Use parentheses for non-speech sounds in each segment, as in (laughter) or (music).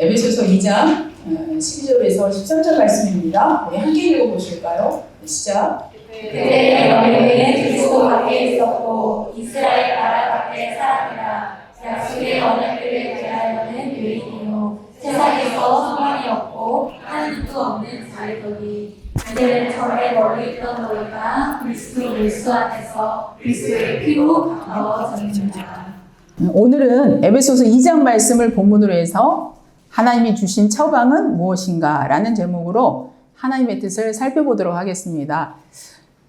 에베소서 2장 12절에서 13절 말씀입니다. 우리 함께 읽어보실까요? 네, 시작. 그때 너희는 그리스도 밖에 있었고 이스라엘 나라 밖에 살았으나 약속의 언약들에 대하여는 유인이요 세상에서 소망이 없고 하나님도 없는 자들이 이제는 전에 멀리 있던 너희가 그리스도 예수 안에서 그리스도의 피로 바꿔졌느니라 오늘은 에베소서 2장 말씀을 본문으로 해서 하나님이 주신 처방은 무엇인가 라는 제목으로 하나님의 뜻을 살펴보도록 하겠습니다.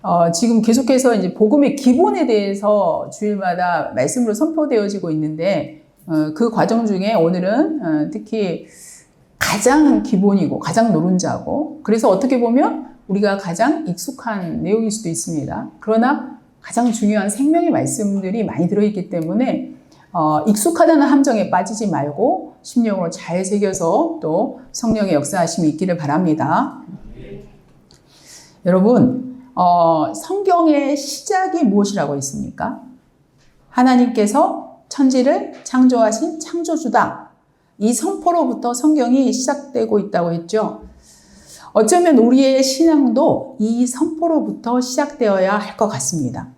어, 지금 계속해서 이제 복음의 기본에 대해서 주일마다 말씀으로 선포되어지고 있는데 어, 그 과정 중에 오늘은 어, 특히 가장 기본이고 가장 노른자고 그래서 어떻게 보면 우리가 가장 익숙한 내용일 수도 있습니다. 그러나 가장 중요한 생명의 말씀들이 많이 들어있기 때문에 어, 익숙하다는 함정에 빠지지 말고 심령으로 잘 새겨서 또 성령의 역사하심이 있기를 바랍니다. 여러분, 어, 성경의 시작이 무엇이라고 있습니까? 하나님께서 천지를 창조하신 창조주다. 이 선포로부터 성경이 시작되고 있다고 했죠. 어쩌면 우리의 신앙도 이 선포로부터 시작되어야 할 것 같습니다.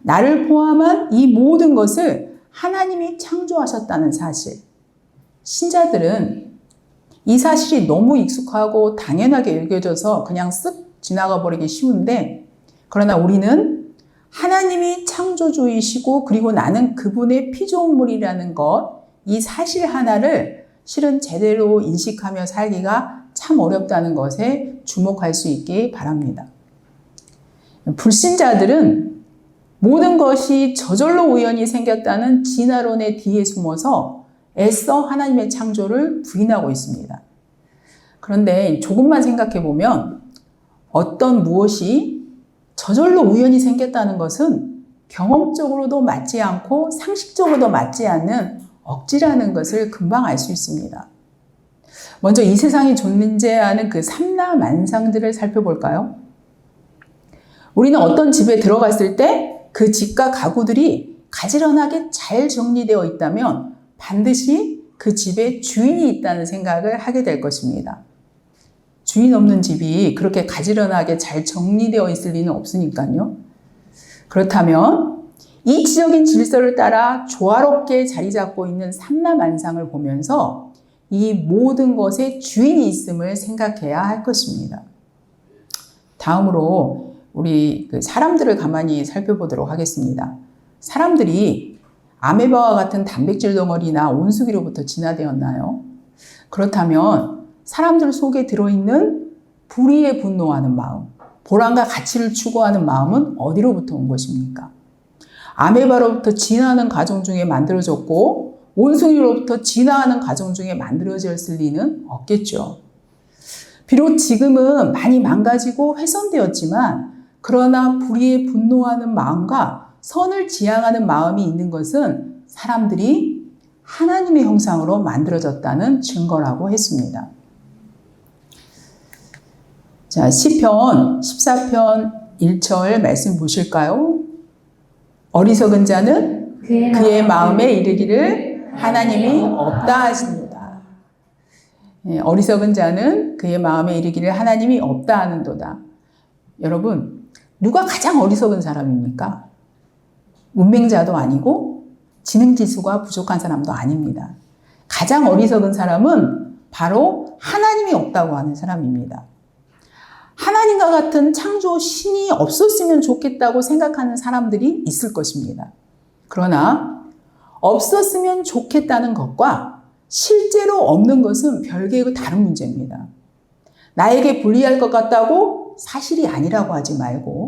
나를 포함한 이 모든 것을 하나님이 창조하셨다는 사실. 신자들은 이 사실이 너무 익숙하고 당연하게 여겨져서 그냥 쓱 지나가 버리기 쉬운데, 그러나 우리는 하나님이 창조주이시고, 그리고 나는 그분의 피조물이라는 것, 이 사실 하나를 실은 제대로 인식하며 살기가 참 어렵다는 것에 주목할 수 있기 바랍니다. 불신자들은 모든 것이 저절로 우연히 생겼다는 진화론의 뒤에 숨어서 애써 하나님의 창조를 부인하고 있습니다. 그런데 조금만 생각해 보면 어떤 무엇이 저절로 우연히 생겼다는 것은 경험적으로도 맞지 않고 상식적으로도 맞지 않는 억지라는 것을 금방 알 수 있습니다. 먼저 이 세상에 존재하는 그 삼라만상들을 살펴볼까요? 우리는 어떤 집에 들어갔을 때 그 집과 가구들이 가지런하게 잘 정리되어 있다면 반드시 그 집에 주인이 있다는 생각을 하게 될 것입니다. 주인 없는 집이 그렇게 가지런하게 잘 정리되어 있을 리는 없으니까요. 그렇다면 이치적인 질서를 따라 조화롭게 자리 잡고 있는 삼라만상을 보면서 이 모든 것에 주인이 있음을 생각해야 할 것입니다. 다음으로 우리 그 사람들을 가만히 살펴보도록 하겠습니다. 사람들이 아메바와 같은 단백질 덩어리나 온수기로부터 진화되었나요? 그렇다면 사람들 속에 들어있는 불의에 분노하는 마음, 보람과 가치를 추구하는 마음은 어디로부터 온 것입니까? 아메바로부터 진화하는 과정 중에 만들어졌고 온숭이로부터 진화하는 과정 중에 만들어졌을 리는 없겠죠. 비록 지금은 많이 망가지고 훼손되었지만 그러나 불의에 분노하는 마음과 선을 지향하는 마음이 있는 것은 사람들이 하나님의 형상으로 만들어졌다는 증거라고 했습니다. 자, 시편 14편 1절 말씀 보실까요? 어리석은 자는 그의 마음에 이르기를 하나님이 없다 하십니다. 예, 어리석은 자는 그의 마음에 이르기를 하나님이 없다 하는도다. 여러분, 누가 가장 어리석은 사람입니까? 문맹자도 아니고 지능 지수가 부족한 사람도 아닙니다. 가장 어리석은 사람은 바로 하나님이 없다고 하는 사람입니다. 하나님과 같은 창조 신이 없었으면 좋겠다고 생각하는 사람들이 있을 것입니다. 그러나 없었으면 좋겠다는 것과 실제로 없는 것은 별개의 다른 문제입니다. 나에게 불리할 것 같다고 사실이 아니라고 하지 말고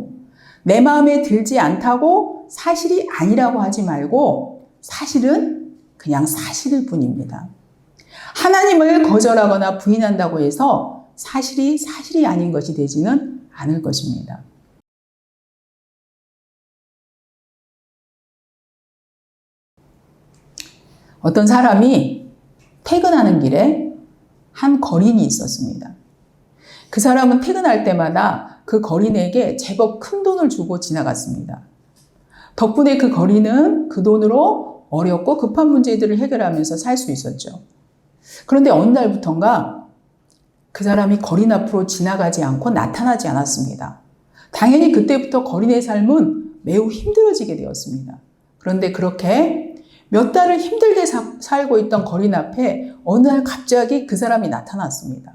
내 마음에 들지 않다고 사실이 아니라고 하지 말고 사실은 그냥 사실일 뿐입니다. 하나님을 거절하거나 부인한다고 해서 사실이 사실이 아닌 것이 되지는 않을 것입니다. 어떤 사람이 퇴근하는 길에 한 거린이 있었습니다. 그 사람은 퇴근할 때마다 그 거린에게 제법 큰 돈을 주고 지나갔습니다. 덕분에 그 거린은 그 돈으로 어렵고 급한 문제들을 해결하면서 살 수 있었죠. 그런데 어느 날부턴가 그 사람이 거린 앞으로 지나가지 않고 나타나지 않았습니다. 당연히 그때부터 거린의 삶은 매우 힘들어지게 되었습니다. 그런데 그렇게 몇 달을 힘들게 사- 살고 있던 거린 앞에 어느 날 갑자기 그 사람이 나타났습니다.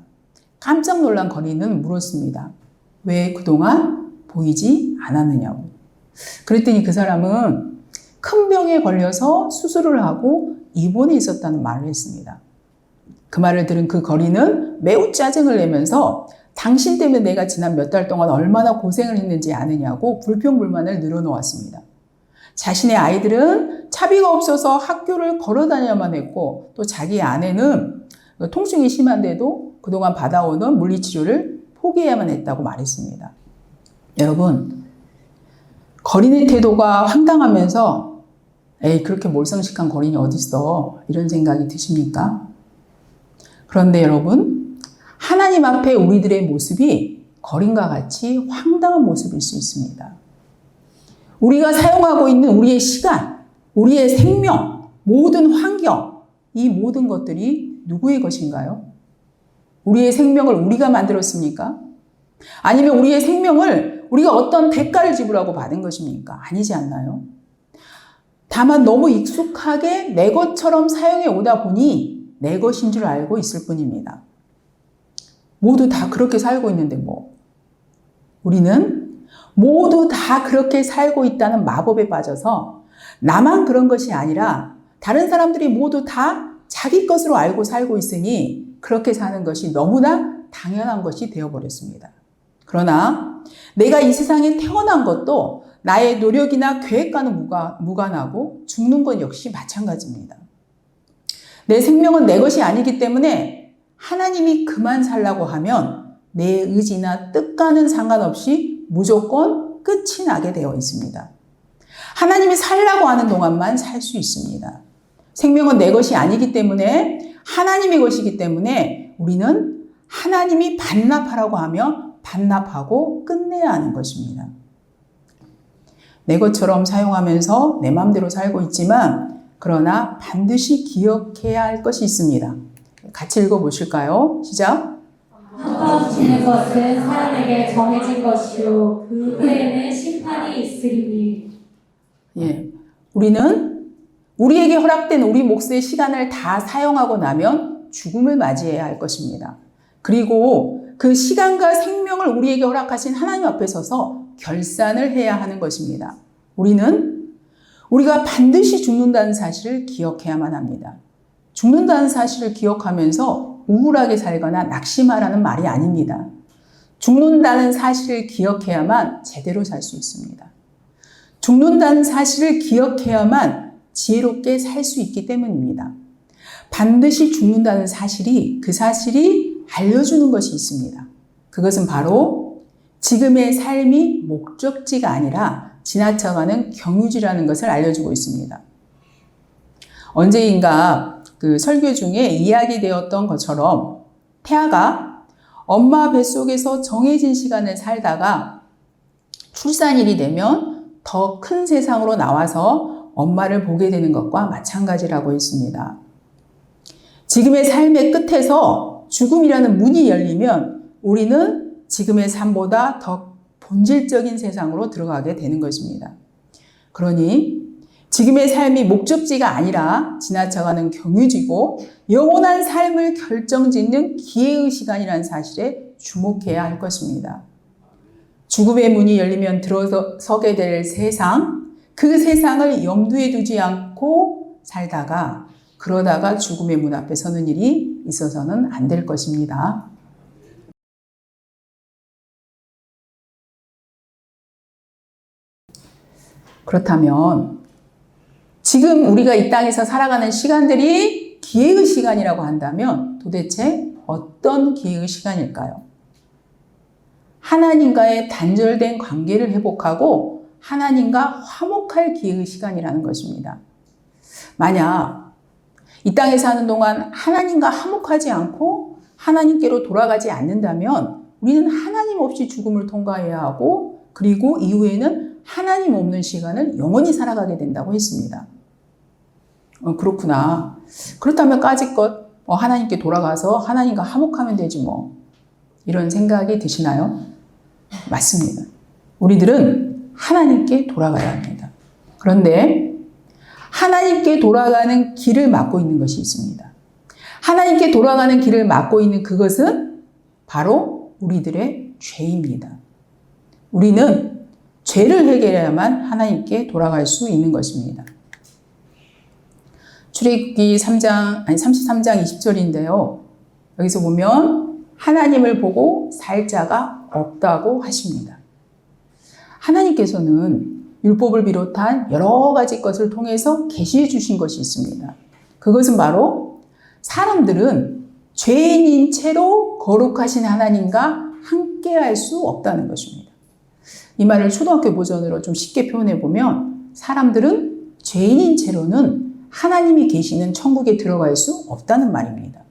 깜짝 놀란 거린은 물었습니다. 왜 그동안 보이지 않았느냐고. 그랬더니 그 사람은 큰 병에 걸려서 수술을 하고 입원해 있었다는 말을 했습니다. 그 말을 들은 그 거리는 매우 짜증을 내면서 당신 때문에 내가 지난 몇 달 동안 얼마나 고생을 했는지 아느냐고 불평불만을 늘어놓았습니다. 자신의 아이들은 차비가 없어서 학교를 걸어 다녀야만 했고 또 자기 아내는 통증이 심한데도 그동안 받아오는 물리치료를 포기해야만 했다고 말했습니다. 여러분, 거린의 태도가 황당하면서 에이, 그렇게 몰상식한 거린이 어딨어. 이런 생각이 드십니까? 그런데 여러분, 하나님 앞에 우리들의 모습이 거린과 같이 황당한 모습일 수 있습니다. 우리가 사용하고 있는 우리의 시간, 우리의 생명, 모든 환경, 이 모든 것들이 누구의 것인가요? 우리의 생명을 우리가 만들었습니까? 아니면 우리의 생명을 우리가 어떤 대가를 지불하고 받은 것입니까? 아니지 않나요? 다만 너무 익숙하게 내 것처럼 사용해 오다 보니 내 것인 줄 알고 있을 뿐입니다. 모두 다 그렇게 살고 있는데 뭐. 우리는 모두 다 그렇게 살고 있다는 마법에 빠져서 나만 그런 것이 아니라 다른 사람들이 모두 다 자기 것으로 알고 살고 있으니 그렇게 사는 것이 너무나 당연한 것이 되어버렸습니다. 그러나 내가 이 세상에 태어난 것도 나의 노력이나 계획과는 무관, 무관하고 죽는 것 역시 마찬가지입니다. 내 생명은 내 것이 아니기 때문에 하나님이 그만 살라고 하면 내 의지나 뜻과는 상관없이 무조건 끝이 나게 되어 있습니다. 하나님이 살라고 하는 동안만 살 수 있습니다. 생명은 내 것이 아니기 때문에 하나님의 것이기 때문에 우리는 하나님이 반납하라고 하면 반납하고 끝내야 하는 것입니다. 내 것처럼 사용하면서 내 마음대로 살고 있지만 그러나 반드시 기억해야 할 것이 있습니다. 같이 읽어 보실까요? 시작. 주는 것은 사람에게 정해진 것이요 그 후에는 심판이 있으리니 예. 우리는 우리에게 허락된 우리 몫의 시간을 다 사용하고 나면 죽음을 맞이해야 할 것입니다. 그리고 그 시간과 생명을 우리에게 허락하신 하나님 앞에 서서 결산을 해야 하는 것입니다. 우리는 우리가 반드시 죽는다는 사실을 기억해야만 합니다. 죽는다는 사실을 기억하면서 우울하게 살거나 낙심하라는 말이 아닙니다. 죽는다는 사실을 기억해야만 제대로 살 수 있습니다. 죽는다는 사실을 기억해야만 지혜롭게 살 수 있기 때문입니다. 반드시 죽는다는 사실이 그 사실이 알려주는 것이 있습니다. 그것은 바로 지금의 삶이 목적지가 아니라 지나쳐가는 경유지라는 것을 알려주고 있습니다. 언제인가 그 설교 중에 이야기되었던 것처럼 태아가 엄마 뱃속에서 정해진 시간을 살다가 출산일이 되면 더 큰 세상으로 나와서 엄마를 보게 되는 것과 마찬가지라고 했습니다. 지금의 삶의 끝에서 죽음이라는 문이 열리면 우리는 지금의 삶보다 더 본질적인 세상으로 들어가게 되는 것입니다. 그러니 지금의 삶이 목적지가 아니라 지나쳐가는 경유지고 영원한 삶을 결정짓는 기회의 시간이라는 사실에 주목해야 할 것입니다. 죽음의 문이 열리면 들어서게 될 세상, 그 세상을 염두에 두지 않고 살다가 그러다가 죽음의 문 앞에 서는 일이 있어서는 안 될 것입니다. 그렇다면 지금 우리가 이 땅에서 살아가는 시간들이 기회의 시간이라고 한다면 도대체 어떤 기회의 시간일까요? 하나님과의 단절된 관계를 회복하고 하나님과 화목할 기회의 시간이라는 것입니다. 만약 이 땅에 사는 동안 하나님과 화목하지 않고 하나님께로 돌아가지 않는다면 우리는 하나님 없이 죽음을 통과해야 하고 그리고 이후에는 하나님 없는 시간을 영원히 살아가게 된다고 했습니다. 어, 그렇구나. 그렇다면 까짓것 어, 하나님께 돌아가서 하나님과 화목하면 되지 뭐. 이런 생각이 드시나요? 맞습니다. 우리들은 하나님께 돌아가야 합니다. 그런데 하나님께 돌아가는 길을 막고 있는 것이 있습니다. 하나님께 돌아가는 길을 막고 있는 그것은 바로 우리들의 죄입니다. 우리는 죄를 해결해야만 하나님께 돌아갈 수 있는 것입니다. 출애굽기 3장 아니 33장 20절인데요. 여기서 보면 하나님을 보고 살 자가 없다고 하십니다. 하나님께서는 율법을 비롯한 여러 가지 것을 통해서 계시해 주신 것이 있습니다. 그것은 바로 사람들은 죄인인 채로 거룩하신 하나님과 함께 할 수 없다는 것입니다. 이 말을 초등학교 버전으로 좀 쉽게 표현해 보면 사람들은 죄인인 채로는 하나님이 계시는 천국에 들어갈 수 없다는 말입니다.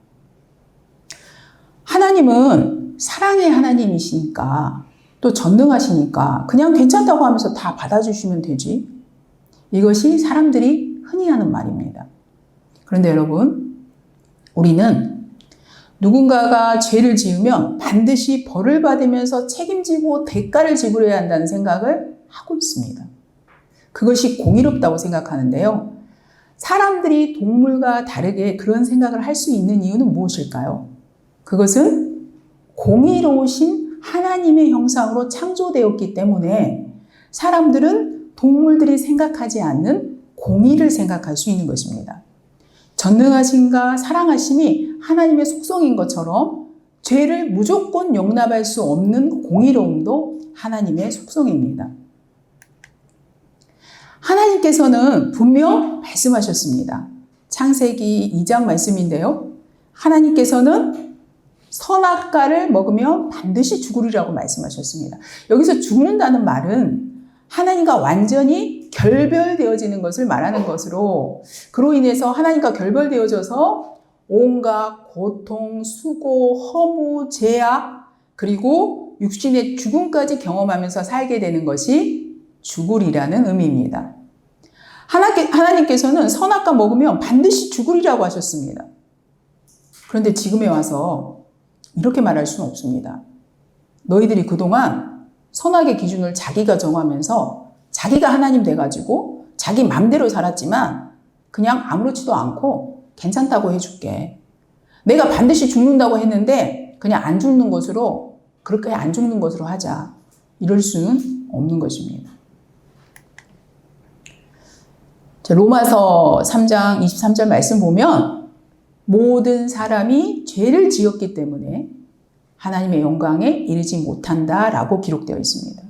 하나님은 사랑의 하나님이시니까 또 전능하시니까 그냥 괜찮다고 하면서 다 받아주시면 되지. 이것이 사람들이 흔히 하는 말입니다. 그런데 여러분, 우리는 누군가가 죄를 지으면 반드시 벌을 받으면서 책임지고 대가를 지불해야 한다는 생각을 하고 있습니다. 그것이 공의롭다고 생각하는데요. 사람들이 동물과 다르게 그런 생각을 할 수 있는 이유는 무엇일까요? 그것은 공의로우신 하나님의 형상으로 창조되었기 때문에 사람들은 동물들이 생각하지 않는 공의를 생각할 수 있는 것입니다. 전능하신가 사랑하심이 하나님의 속성인 것처럼 죄를 무조건 용납할 수 없는 공의로움도 하나님의 속성입니다. 하나님께서는 분명 말씀하셨습니다. 창세기 2장 말씀인데요. 하나님께서는 선악과를 먹으면 반드시 죽으리라고 말씀하셨습니다. 여기서 죽는다는 말은 하나님과 완전히 결별되어지는 것을 말하는 것으로 그로 인해서 하나님과 결별되어져서 온갖 고통, 수고, 허무, 제약 그리고 육신의 죽음까지 경험하면서 살게 되는 것이 죽으리라는 의미입니다. 하나님께서는 선악과 먹으면 반드시 죽으리라고 하셨습니다. 그런데 지금에 와서 이렇게 말할 수는 없습니다. 너희들이 그동안 선악의 기준을 자기가 정하면서 자기가 하나님 돼가지고 자기 맘대로 살았지만 그냥 아무렇지도 않고 괜찮다고 해줄게. 내가 반드시 죽는다고 했는데 그냥 안 죽는 것으로 그렇게 안 죽는 것으로 하자. 이럴 수는 없는 것입니다. 로마서 3장 23절 말씀 보면 모든 사람이 죄를 지었기 때문에 하나님의 영광에 이르지 못한다라고 기록되어 있습니다.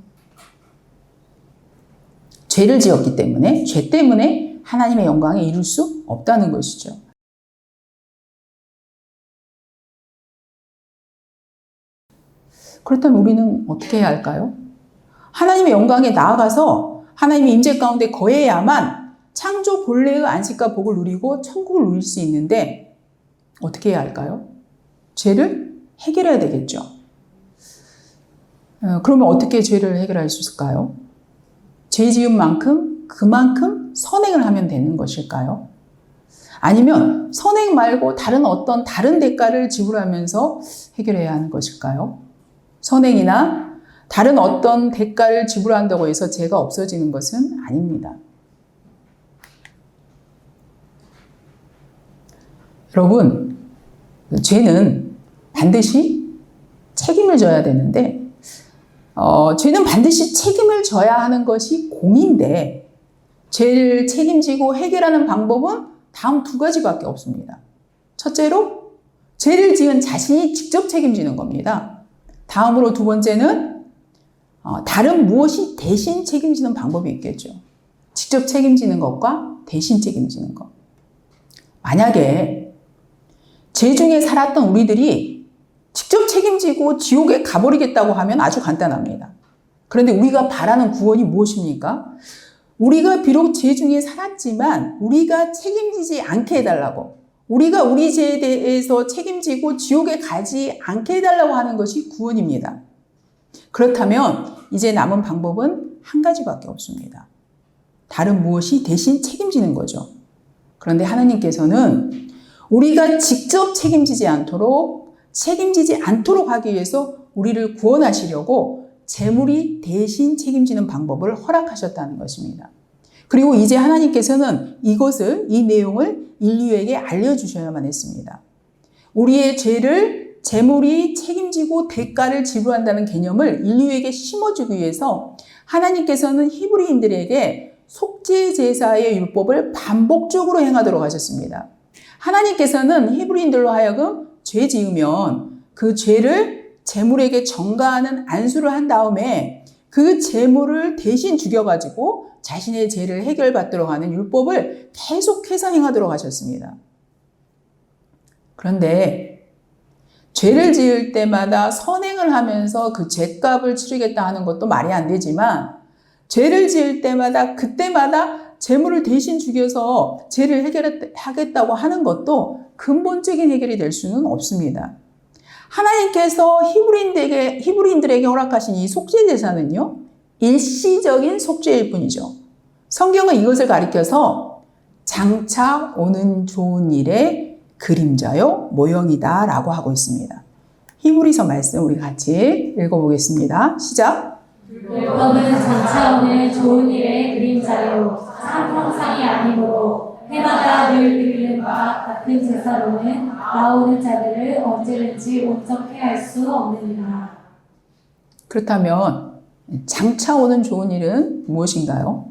죄를 지었기 때문에 죄 때문에 하나님의 영광에 이룰 수 없다는 것이죠. 그렇다면 우리는 어떻게 해야 할까요? 하나님의 영광에 나아가서 하나님의 임재 가운데 거해야만 창조 본래의 안식과 복을 누리고 천국을 누릴 수 있는데 어떻게 해야 할까요? 죄를 해결해야 되겠죠. 어, 그러면 어떻게 죄를 해결할 수 있을까요? 죄 지은 만큼 그만큼 선행을 하면 되는 것일까요? 아니면 선행 말고 다른 어떤 다른 대가를 지불하면서 해결해야 하는 것일까요? 선행이나 다른 어떤 대가를 지불한다고 해서 죄가 없어지는 것은 아닙니다. 여러분, 죄는 반드시 책임을 져야 되는데, 어, 죄는 반드시 책임을 져야 하는 것이 공인데, 죄를 책임지고 해결하는 방법은 다음 두 가지밖에 없습니다. 첫째로, 죄를 지은 자신이 직접 책임지는 겁니다. 다음으로 두 번째는, 어, 다른 무엇이 대신 책임지는 방법이 있겠죠. 직접 책임지는 것과 대신 책임지는 것. 만약에 죄 중에 살았던 우리들이 직접 책임지고 지옥에 가버리겠다고 하면 아주 간단합니다. 그런데 우리가 바라는 구원이 무엇입니까? 우리가 비록 죄 중에 살았지만 우리가 책임지지 않게 해달라고 우리가 우리 죄에 대해서 책임지고 지옥에 가지 않게 해달라고 하는 것이 구원입니다. 그렇다면 이제 남은 방법은 한 가지밖에 없습니다. 다른 무엇이 대신 책임지는 거죠. 그런데 하나님께서는 우리가 직접 책임지지 않도록 책임지지 않도록 하기 위해서 우리를 구원하시려고 재물이 대신 책임지는 방법을 허락하셨다는 것입니다. 그리고 이제 하나님께서는 이것을 이 내용을 인류에게 알려주셔야만 했습니다. 우리의 죄를 재물이 책임지고 대가를 지불한다는 개념을 인류에게 심어주기 위해서 하나님께서는 히브리인들에게 속죄 제사의 율법을 반복적으로 행하도록 하셨습니다. 하나님께서는 히브리인들로 하여금 죄 지으면 그 죄를 재물에게 전가하는 안수를 한 다음에 그 재물을 대신 죽여가지고 자신의 죄를 해결받도록 하는 율법을 계속해서 행하도록 하셨습니다. 그런데 죄를 지을 때마다 선행을 하면서 그 죄값을 치르겠다 하는 것도 말이 안 되지만 죄를 지을 때마다 그때마다 재물을 대신 죽여서 죄를 해결하겠다고 하는 것도 근본적인 해결이 될 수는 없습니다. 하나님께서 히브리인들에게, 히브리인들에게 허락하신 이 속죄 제사는요, 일시적인 속죄일 뿐이죠. 성경은 이것을 가리켜서 장차 오는 좋은 일의 그림자요, 모형이다 라고 하고 있습니다. 히브리서 말씀 우리 같이 읽어보겠습니다. 시작. 장차 오는 좋은 일의 그림자요 참 형상이 아니므로 해마다 늘 드리는 바 같은 제사로는 나오는 자들을 언제든지 온전케 할 수 없느니라. 그렇다면 장차 오는 좋은 일은 무엇인가요?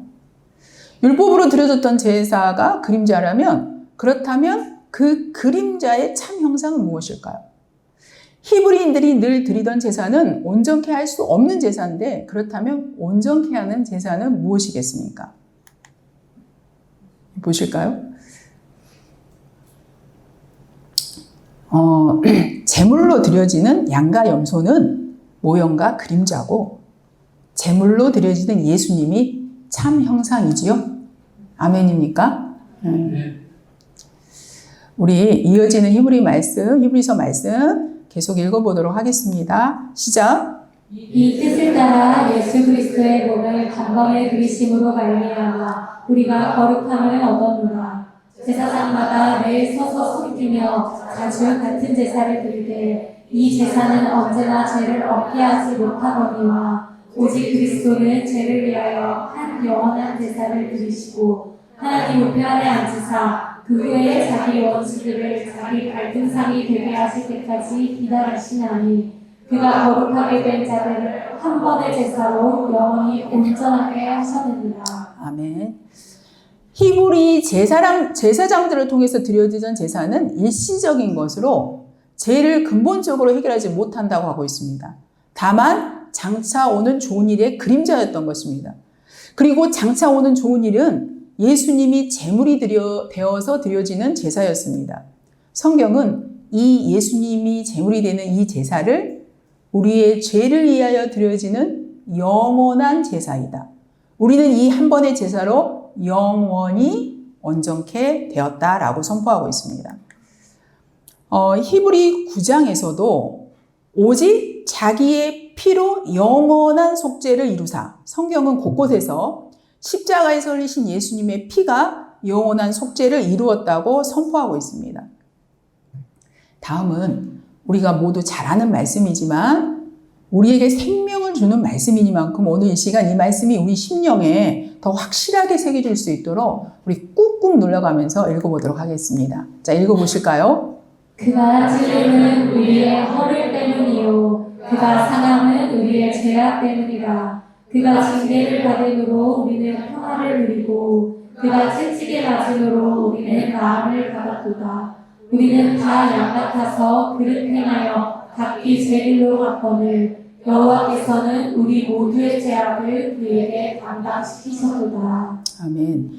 율법으로 드려졌던 제사가 그림자라면 그렇다면 그 그림자의 참 형상은 무엇일까요? 히브리인들이 늘 드리던 제사는 온전케 할 수 없는 제사인데 그렇다면 온전케 하는 제사는 무엇이겠습니까? 보실까요? 어, (clears throat) 제물로 드려지는 양과 염소는 모형과 그림자고 제물로 드려지는 예수님이 참 형상이지요. 아멘입니까? 음. 우리 이어지는 히브리 말씀, 히브리서 말씀 계속 읽어보도록 하겠습니다. 시작. 이 뜻을 따라 예수 그리스도의 몸을 단번에 그리심으로 말미암아 우리가 거룩함을 얻었노라. 제사장마다 매일 서서 숨기며 자주 같은 제사를 드리되 이 제사는 언제나 죄를 얻게 하지 못하거니와 오직 그리스도는 죄를 위하여 한 영원한 제사를 드리시고 하나님 우편 안에 앉으사 그 후에 자기 원수들을 자기 갈등상이 되게 하실 때까지 기다리시나니 그가 거룩하게 된 자들을 한 번의 제사로 영원히 온전하게 하셨느니라. 아멘. 히브리 제사장, 제사장들을 통해서 드려지던 제사는 일시적인 것으로 죄를 근본적으로 해결하지 못한다고 하고 있습니다. 다만 장차 오는 좋은 일의 그림자였던 것입니다. 그리고 장차 오는 좋은 일은 예수님이 제물이 드려, 되어서 드려지는 제사였습니다. 성경은 이 예수님이 제물이 되는 이 제사를 우리의 죄를 위하여 드려지는 영원한 제사이다. 우리는 이 한 번의 제사로 영원히 온전케 되었다라고 선포하고 있습니다. 어, 히브리 9장에서도 오직 자기의 피로 영원한 속죄를 이루사 성경은 곳곳에서 십자가에서 흘리신 예수님의 피가 영원한 속죄를 이루었다고 선포하고 있습니다. 다음은 우리가 모두 잘 아는 말씀이지만 우리에게 생명을 주는 말씀이니만큼 오늘 이 시간 이 말씀이 우리 심령에 더 확실하게 새겨질 수 있도록 우리 꾹꾹 눌러가면서 읽어보도록 하겠습니다. 자, 읽어보실까요? 그가 찔림은 우리의 허를 때문이요 그가 상함은 우리의 죄악 때문이라 그가 징계를 받음으로 우리는 평화를 누리고 그가 채찍에 맞음으로 우리는 나음을 받았도다 우리는 다 양 같아서 그릇 행하여 각기 죄일로 갔거늘 여호와께서는 우리 모두의 죄악을 그에게 담당시키셨도다 아멘.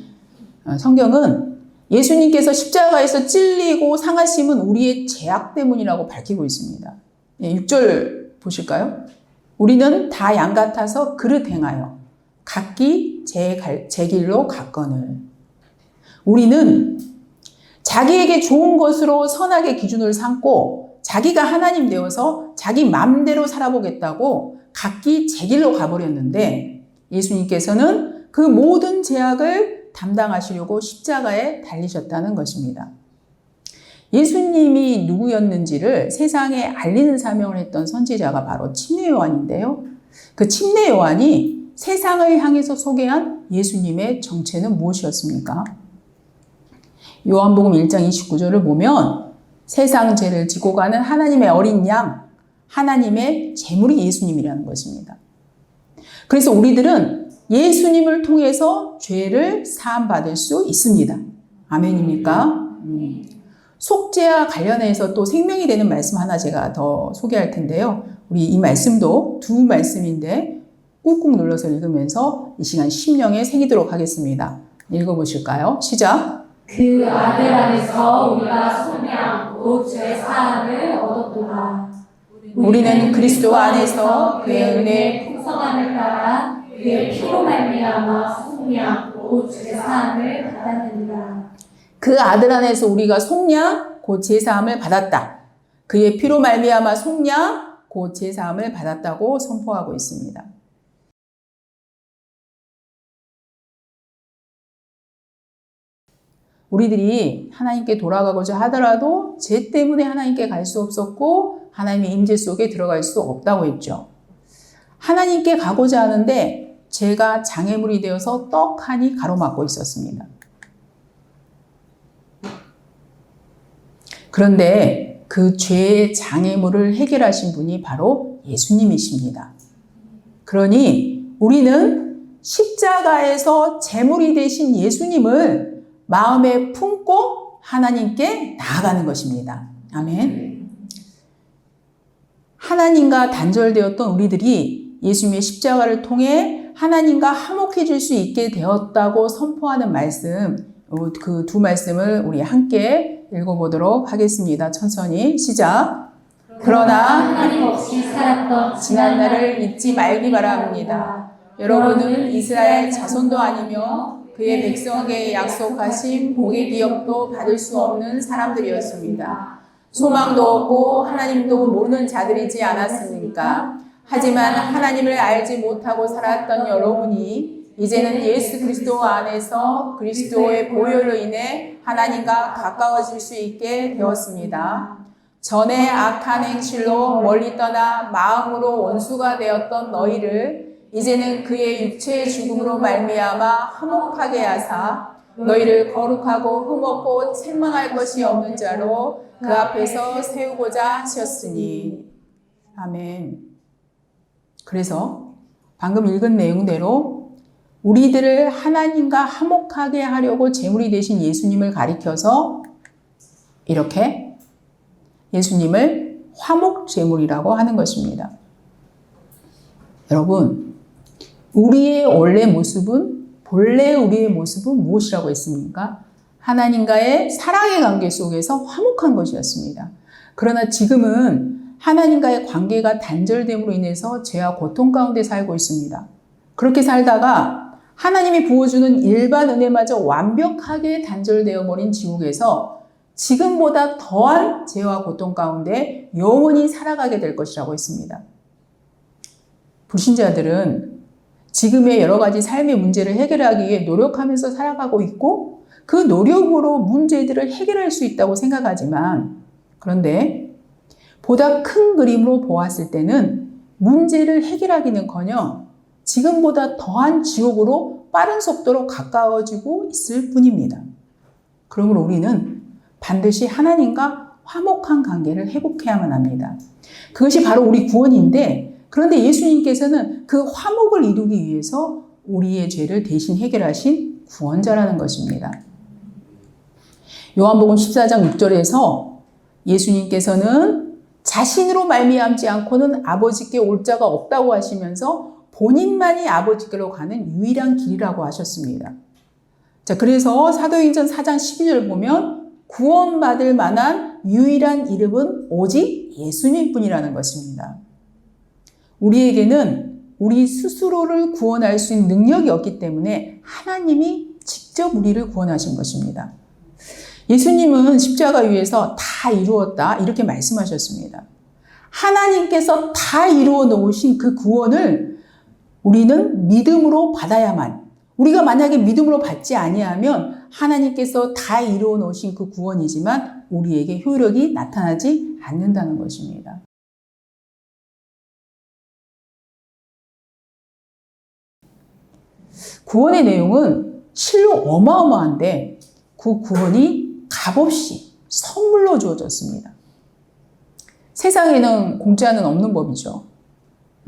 어, 성경은 예수님께서 십자가에서 찔리고 상하심은 우리의 죄악 때문이라고 밝히고 있습니다. 6절 보실까요? 우리는 다 양 같아서 그릇 행하여 각기 제, 갈, 제 길로 갔거늘. 우리는 자기에게 좋은 것으로 선하게 기준을 삼고 자기가 하나님 되어서 자기 마음대로 살아보겠다고 각기 제 길로 가버렸는데 예수님께서는 그 모든 죄악을 담당하시려고 십자가에 달리셨다는 것입니다. 예수님이 누구였는지를 세상에 알리는 사명을 했던 선지자가 바로 침례 요한인데요. 그 침례 요한이 세상을 향해서 소개한 예수님의 정체는 무엇이었습니까? 요한복음 1장 29절을 보면 세상 죄를 지고 가는 하나님의 어린 양, 하나님의 제물이 예수님이라는 것입니다. 그래서 우리들은 예수님을 통해서 죄를 사함받을 수 있습니다. 아멘입니까? 음. 속죄와 관련해서 또 생명이 되는 말씀 하나 제가 더 소개할 텐데요. 우리 이 말씀도 두 말씀인데 꾹꾹 눌러서 읽으면서 이 시간 심령에 새기도록 하겠습니다. 읽어보실까요? 시작. 그 아들 안에서 우리가 소명 곧죄 사함을 얻었도다. 우리는 그리스도 안에서 그의 은혜 풍성함을 따라 그의 피로 말미암아 소명 곧죄 사함을 받았느니라. 그 아들 안에서 우리가 속량 곧 제사함을 받았다. 그의 피로 말미암아 속량 곧 제사함을 받았다고 선포하고 있습니다. 우리들이 하나님께 돌아가고자 하더라도 죄 때문에 하나님께 갈 수 없었고 하나님의 임재 속에 들어갈 수 없다고 했죠. 하나님께 가고자 하는데 죄가 장애물이 되어서 떡하니 가로막고 있었습니다. 그런데 그 죄의 장애물을 해결하신 분이 바로 예수님이십니다. 그러니 우리는 십자가에서 제물이 되신 예수님을 마음에 품고 하나님께 나아가는 것입니다. 아멘. 하나님과 단절되었던 우리들이 예수님의 십자가를 통해 하나님과 화목해질 수 있게 되었다고 선포하는 말씀, 그 두 말씀을 우리 함께 읽어보도록 하겠습니다. 천천히 시작. 그러나 하나님 없이 살았던 지난 날을 잊지 말기 바랍니다. 여러분은 이스라엘 자손도 아니며 그의 백성에게 약속하신 복의 기업도 받을 수 없는 사람들이었습니다. 소망도 없고 하나님도 모르는 자들이지 않았습니까? 하지만 하나님을 알지 못하고 살았던 여러분이 이제는 예수 그리스도 안에서 그리스도의 보혈로 인해 하나님과 가까워질 수 있게 되었습니다. 전에 악한 행실로 멀리 떠나 마음으로 원수가 되었던 너희를 이제는 그의 육체의 죽음으로 말미암아 화목하게 하사 너희를 거룩하고 흠없고 책망할 것이 없는 자로 그 앞에서 세우고자 하셨으니 아멘. 그래서 방금 읽은 내용대로 우리들을 하나님과 화목하게 하려고 제물이 되신 예수님을 가리켜서 이렇게 예수님을 화목 제물이라고 하는 것입니다. 여러분, 우리의 원래 모습은 본래 우리의 모습은 무엇이라고 했습니까? 하나님과의 사랑의 관계 속에서 화목한 것이었습니다. 그러나 지금은 하나님과의 관계가 단절됨으로 인해서 죄와 고통 가운데 살고 있습니다. 그렇게 살다가 하나님이 부어주는 일반 은혜마저 완벽하게 단절되어 버린 지옥에서 지금보다 더한 죄와 고통 가운데 영원히 살아가게 될 것이라고 했습니다. 불신자들은 지금의 여러 가지 삶의 문제를 해결하기 위해 노력하면서 살아가고 있고 그 노력으로 문제들을 해결할 수 있다고 생각하지만 그런데 보다 큰 그림으로 보았을 때는 문제를 해결하기는커녕 지금보다 더한 지옥으로 빠른 속도로 가까워지고 있을 뿐입니다. 그러므로 우리는 반드시 하나님과 화목한 관계를 회복해야만 합니다. 그것이 바로 우리 구원인데 그런데 예수님께서는 그 화목을 이루기 위해서 우리의 죄를 대신 해결하신 구원자라는 것입니다. 요한복음 14장 6절에서 예수님께서는 자신으로 말미암지 않고는 아버지께 올 자가 없다고 하시면서 본인만이 아버지께로 가는 유일한 길이라고 하셨습니다. 자, 그래서 사도행전 4장 12절 보면 구원받을 만한 유일한 이름은 오직 예수님 뿐이라는 것입니다. 우리에게는 우리 스스로를 구원할 수 있는 능력이 없기 때문에 하나님이 직접 우리를 구원하신 것입니다. 예수님은 십자가 위에서 다 이루었다 이렇게 말씀하셨습니다. 하나님께서 다 이루어 놓으신 그 구원을 우리는 믿음으로 받아야만 우리가 만약에 믿음으로 받지 아니하면 하나님께서 다 이루어 놓으신 그 구원이지만 우리에게 효력이 나타나지 않는다는 것입니다. 구원의 내용은 실로 어마어마한데 그 구원이 값없이 선물로 주어졌습니다. 세상에는 공짜는 없는 법이죠.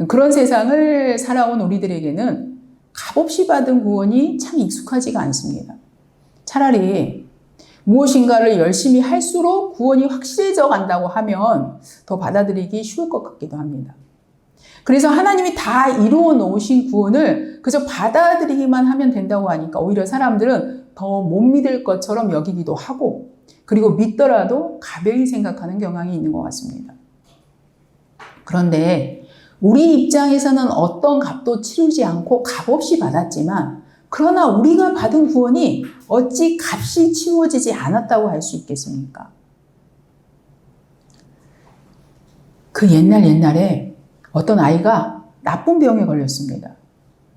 그런 세상을 살아온 우리들에게는 값없이 받은 구원이 참 익숙하지가 않습니다. 차라리 무엇인가를 열심히 할수록 구원이 확실해져 간다고 하면 더 받아들이기 쉬울 것 같기도 합니다. 그래서 하나님이 다 이루어 놓으신 구원을 그저 받아들이기만 하면 된다고 하니까 오히려 사람들은 더 못 믿을 것처럼 여기기도 하고 그리고 믿더라도 가벼이 생각하는 경향이 있는 것 같습니다. 그런데 우리 입장에서는 어떤 값도 치르지 않고 값없이 받았지만 그러나 우리가 받은 구원이 어찌 값이 치워지지 않았다고 할 수 있겠습니까? 그 옛날 옛날에 어떤 아이가 나쁜 병에 걸렸습니다.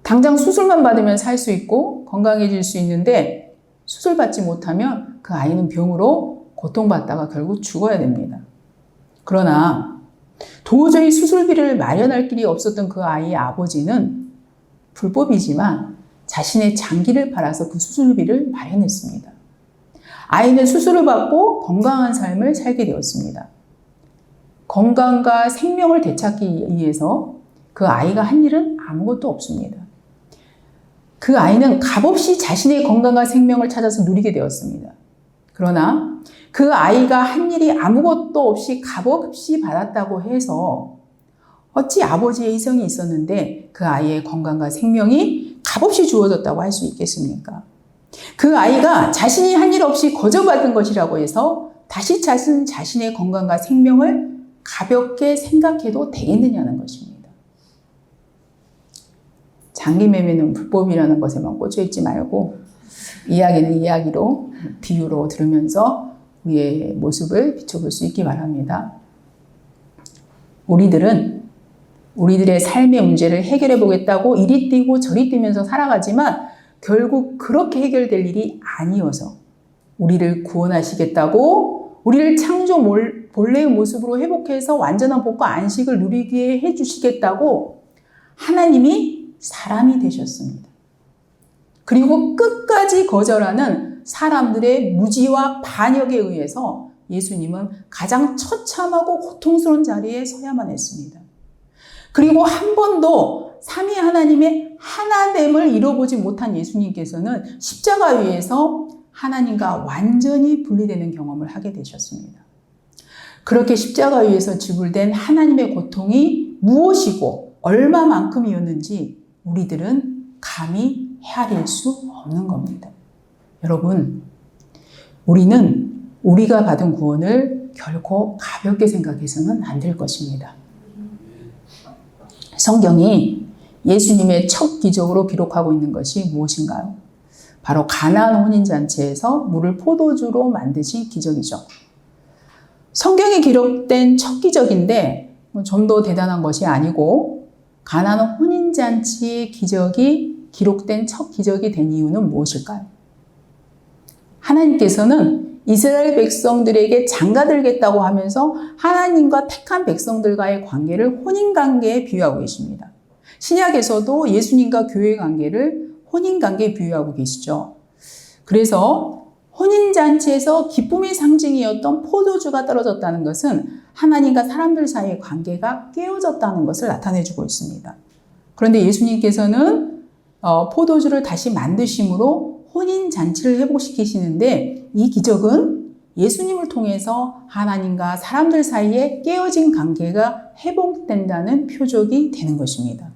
당장 수술만 받으면 살 수 있고 건강해질 수 있는데 수술 받지 못하면 그 아이는 병으로 고통받다가 결국 죽어야 됩니다. 그러나 도저히 수술비를 마련할 길이 없었던 그 아이의 아버지는 불법이지만 자신의 장기를 팔아서 그 수술비를 마련했습니다. 아이는 수술을 받고 건강한 삶을 살게 되었습니다. 건강과 생명을 되찾기 위해서 그 아이가 한 일은 아무것도 없습니다. 그 아이는 값없이 자신의 건강과 생명을 찾아서 누리게 되었습니다. 그러나 그 아이가 한 일이 아무것도 없이 값없이 받았다고 해서 어찌 아버지의 희생이 있었는데 그 아이의 건강과 생명이 값없이 주어졌다고 할 수 있겠습니까? 그 아이가 자신이 한 일 없이 거저받은 것이라고 해서 다시 자신 자신의 건강과 생명을 가볍게 생각해도 되겠느냐는 것입니다. 장기 매매는 불법이라는 것에만 꽂혀 있지 말고 이야기는 이야기로 비유로 들으면서 우리의 모습을 비춰볼 수 있기 바랍니다. 우리들은 우리들의 삶의 문제를 해결해 보겠다고 이리 뛰고 저리 뛰면서 살아가지만 결국 그렇게 해결될 일이 아니어서 우리를 구원하시겠다고 우리를 창조 본래의 모습으로 회복해서 완전한 복과 안식을 누리게 해주시겠다고 하나님이 사람이 되셨습니다. 그리고 끝까지 거절하는 사람들의 무지와 반역에 의해서 예수님은 가장 처참하고 고통스러운 자리에 서야만 했습니다. 그리고 한 번도 삼위 하나님의 하나됨을 이뤄보지 못한 예수님께서는 십자가 위에서 하나님과 완전히 분리되는 경험을 하게 되셨습니다. 그렇게 십자가 위에서 지불된 하나님의 고통이 무엇이고 얼마만큼이었는지 우리들은 감히 헤아릴 수 없는 겁니다. 여러분, 우리는 우리가 받은 구원을 결코 가볍게 생각해서는 안 될 것입니다. 성경이 예수님의 첫 기적으로 기록하고 있는 것이 무엇인가요? 바로 가나안 혼인 잔치에서 물을 포도주로 만드신 기적이죠. 성경에 기록된 첫 기적인데 뭐좀더 대단한 것이 아니고 가나안 혼인 잔치의 기적이 기록된 첫 기적이 된 이유는 무엇일까요? 하나님께서는 이스라엘 백성들에게 장가들겠다고 하면서 하나님과 택한 백성들과의 관계를 혼인 관계에 비유하고 계십니다. 신약에서도 예수님과 교회 관계를 혼인 관계에 비유하고 계시죠. 그래서 혼인 잔치에서 기쁨의 상징이었던 포도주가 떨어졌다는 것은 하나님과 사람들 사이의 관계가 깨어졌다는 것을 나타내 주고 있습니다. 그런데 예수님께서는 어, 포도주를 다시 만드심으로 혼인 잔치를 회복시키시는데 이 기적은 예수님을 통해서 하나님과 사람들 사이에 깨어진 관계가 회복된다는 표적이 되는 것입니다.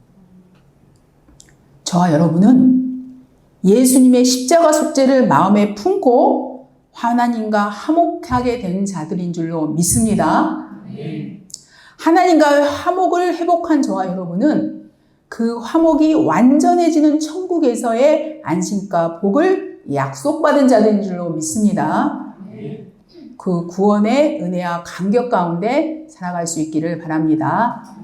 저와 여러분은 예수님의 십자가 속죄를 마음에 품고 하나님과 화목하게 된 자들인 줄로 믿습니다. 하나님과 화목을 회복한 저와 여러분은 그 화목이 완전해지는 천국에서의 안심과 복을 약속받은 자들인 줄로 믿습니다. 그 구원의 은혜와 감격 가운데 살아갈 수 있기를 바랍니다.